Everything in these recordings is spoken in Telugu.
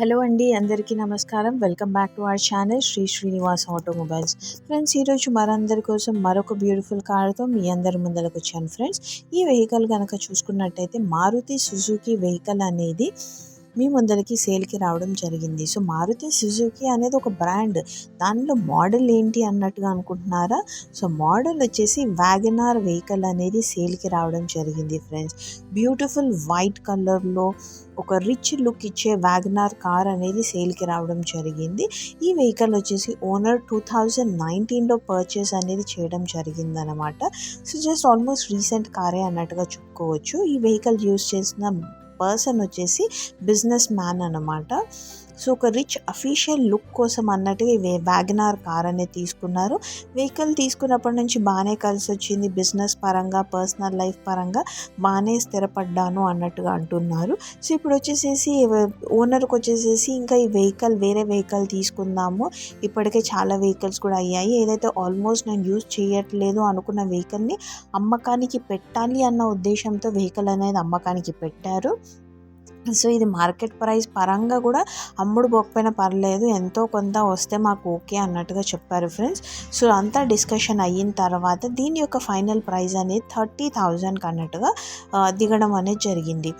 హలో అండి అందరికీ నమస్కారం. Welcome back to our channel Sri Srinivas automobiles. Friends ఈరోజు మనందరి కోసం మరొక బ్యూటిఫుల్ కార్తో మీ అందరి ముందరకు వచ్చాను ఫ్రెండ్స్. ఈ వెహికల్ కనుక చూసుకున్నట్టయితే మారుతి సుజుకి వెహికల్ అనేది మీ ముందరికి సేల్కి రావడం జరిగింది. సో మారుతి సుజుకి అనేది ఒక బ్రాండ్. దానిలో మోడల్ ఏంటి అన్నట్టుగా అనుకుంటున్నారా? సో మోడల్ వచ్చేసి వ్యాగనార్ వెహికల్ అనేది సేల్కి రావడం జరిగింది ఫ్రెండ్స్. బ్యూటిఫుల్ వైట్ కలర్లో ఒక రిచ్ లుక్ ఇచ్చే వ్యాగనార్ కార్ అనేది సేల్కి రావడం జరిగింది. ఈ వెహికల్ వచ్చేసి ఓనర్ టూ థౌజండ్ నైన్టీన్లో పర్చేస్ అనేది చేయడం జరిగిందనమాట సో జస్ట్ ఆల్మోస్ట్ రీసెంట్ కారే అన్నట్టుగా చెప్పుకోవచ్చు. ఈ వెహికల్ యూస్ చేసిన పర్సన్ వచ్చేసి బిజినెస్ మ్యాన్ అనమాట సో ఒక రిచ్ అఫీషియల్ లుక్ కోసం అన్నట్టుగా ఇవి వ్యాగనార్ కార్ అనేది తీసుకున్నారు. వెహికల్ తీసుకున్నప్పటి నుంచి బాగానే కలిసి వచ్చింది. బిజినెస్ పరంగా పర్సనల్ లైఫ్ పరంగా బాగానే స్థిరపడ్డాను అన్నట్టుగా అంటున్నారు. సో ఇప్పుడు వచ్చేసేసి ఓనర్కి వచ్చేసేసి ఇంకా ఈ వెహికల్ వేరే వెహికల్ తీసుకుందాము. ఇప్పటికే చాలా వెహికల్స్ కూడా అయ్యాయి. ఏదైతే ఆల్మోస్ట్ నేను యూజ్ చేయట్లేదు అనుకున్న వెహికల్ని అమ్మకానికి పెట్టాలి అన్న ఉద్దేశంతో వెహికల్ అనేది అమ్మకానికి పెట్టారు. సో ఇది మార్కెట్ ప్రైస్ పరంగా కూడా అమ్ముడు పోకపోయినా పర్లేదు ఎంతో కొంత వస్తే మాకు ఓకే అన్నట్టుగా చెప్పారు ఫ్రెండ్స్. సో అంతా డిస్కషన్ అయిన తర్వాత దీని యొక్క ఫైనల్ ప్రైస్ అనేది థర్టీ థౌజండ్కి అన్నట్టుగా దిగడం అనేది జరిగింది.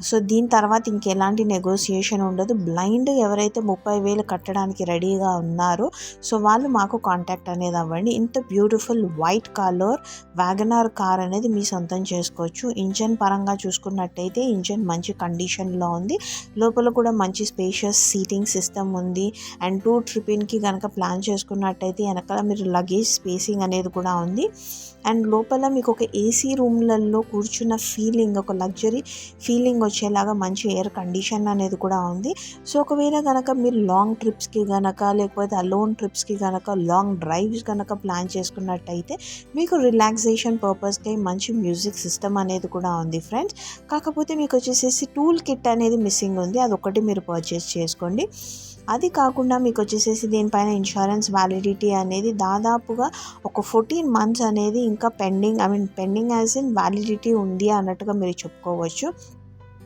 సో దీని తర్వాత ఇంకెలాంటి నెగోసియేషన్ ఉండదు. బ్లైండ్ ఎవరైతే ముప్పై వేలు కట్టడానికి రెడీగా ఉన్నారో సో వాళ్ళు మాకు కాంటాక్ట్ అనేది అవ్వండి. ఇంత beautiful white colour WagonR car అనేది మీ సొంతం చేసుకోవచ్చు. ఇంజన్ పరంగా చూసుకున్నట్టయితే ఇంజన్ మంచి కండిషన్లో ఉంది. లోపల కూడా మంచి స్పేషియస్ సీటింగ్ సిస్టమ్ ఉంది. అండ్ టూ ట్రిపిన్కి కనుక ప్లాన్ చేసుకున్నట్టయితే వెనకాల మీరు లగేజ్ స్పేసింగ్ అనేది కూడా ఉంది. అండ్ లోపల మీకు ఒక ఏసీ రూమ్లలో కూర్చున్న ఫీలింగ్ ఒక లగ్జరీ ఫీలింగ్ వచ్చేలాగా మంచి ఎయిర్ కండిషన్ అనేది కూడా ఉంది. సో ఒకవేళ కనుక మీరు లాంగ్ ట్రిప్స్కి కనుక లేకపోతే అలోన్ ట్రిప్స్కి కనుక లాంగ్ డ్రైవ్స్ కనుక ప్లాన్ చేసుకున్నట్టయితే మీకు రిలాక్సేషన్ పర్పస్కి మంచి మ్యూజిక్ సిస్టమ్ అనేది కూడా ఉంది ఫ్రెండ్స్. కాకపోతే మీకు వచ్చేసేసి టూల్ కిట్ అనేది మిస్సింగ్ ఉంది. అదొకటి మీరు పర్చేస్ చేసుకోండి. అది కాకుండా మీకు వచ్చేసేసి దీనిపైన ఇన్సూరెన్స్ వ్యాలిడిటీ అనేది దాదాపుగా ఒక ఫోర్టీన్ మంత్స్ అనేది ఇంకా pending I mean pending as in validity ఉంది అన్నట్టుగా మీరు చెప్పుకోవచ్చు.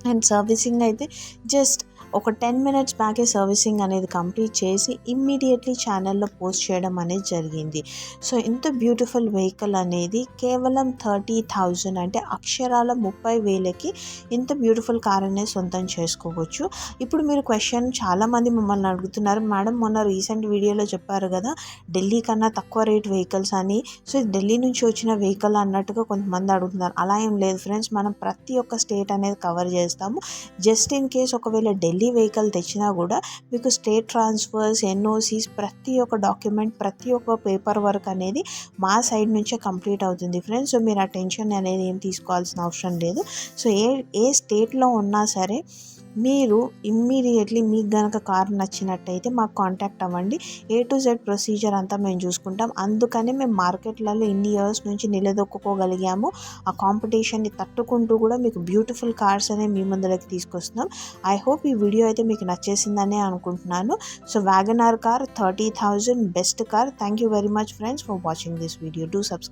అండ్ సర్వీసింగ్ అయితే జస్ట్ ఒక టెన్ మినిట్స్ బ్యాకే సర్వీసింగ్ అనేది కంప్లీట్ చేసి ఇమ్మీడియట్లీ ఛానల్లో పోస్ట్ చేయడం అనేది జరిగింది. సో ఇంత బ్యూటిఫుల్ వెహికల్ అనేది కేవలం థర్టీ థౌజండ్ అంటే అక్షరాల ముప్పై వేలకి ఇంత బ్యూటిఫుల్ కార్ అనేది సొంతం చేసుకోవచ్చు. ఇప్పుడు మీరు క్వశ్చన్ చాలామంది మమ్మల్ని అడుగుతున్నారు. మేడం మొన్న రీసెంట్ వీడియోలో చెప్పారు కదా ఢిల్లీ కన్నా తక్కువ రేట్ వెహికల్స్ అని. సో ఢిల్లీ నుంచి వచ్చిన వెహికల్ అన్నట్టుగా కొంతమంది అడుగుతున్నారు. అలా ఏం లేదు ఫ్రెండ్స్ మనం ప్రతి ఒక్క స్టేట్ అనేది కవర్ చేస్తాము. జస్ట్ ఇన్ కేస్ ఒకవేళ ఢిల్లీ ఢిల్లీ వెహికల్ తెచ్చినా కూడా మీకు స్టేట్ ట్రాన్స్ఫర్స్ ఎన్ఓసీస్ ప్రతి ఒక్క డాక్యుమెంట్ ప్రతి ఒక్క పేపర్ వర్క్ అనేది మా సైడ్ నుంచే కంప్లీట్ అవుతుంది ఫ్రెండ్స్ సో మీరు ఆ టెన్షన్ అనేది ఏం తీసుకోవాల్సిన అవసరం లేదు. సో ఏ ఏ స్టేట్లో ఉన్నా సరే మీరు ఇమ్మీడియట్లీ మీకు గనక కార్ నచ్చినట్టయితే మాకు కాంటాక్ట్ అవ్వండి. ఏ టు జెడ్ ప్రొసీజర్ అంతా మేము చూసుకుంటాం. అందుకనే మేము మార్కెట్లలో ఇన్ని ఇయర్స్ నుంచి నిలదొక్కుకోగలిగాము. ఆ కాంపిటీషన్ని తట్టుకుంటూ కూడా మీకు బ్యూటిఫుల్ కార్స్ అనేవి మీ ముందరకి తీసుకొస్తున్నాం. ఐ హోప్ ఈ వీడియో అయితే మీకు నచ్చేసిందనే అనుకుంటున్నాను. So WagonR car thirty thousand best car thank you very much friends for watching this video do subscribe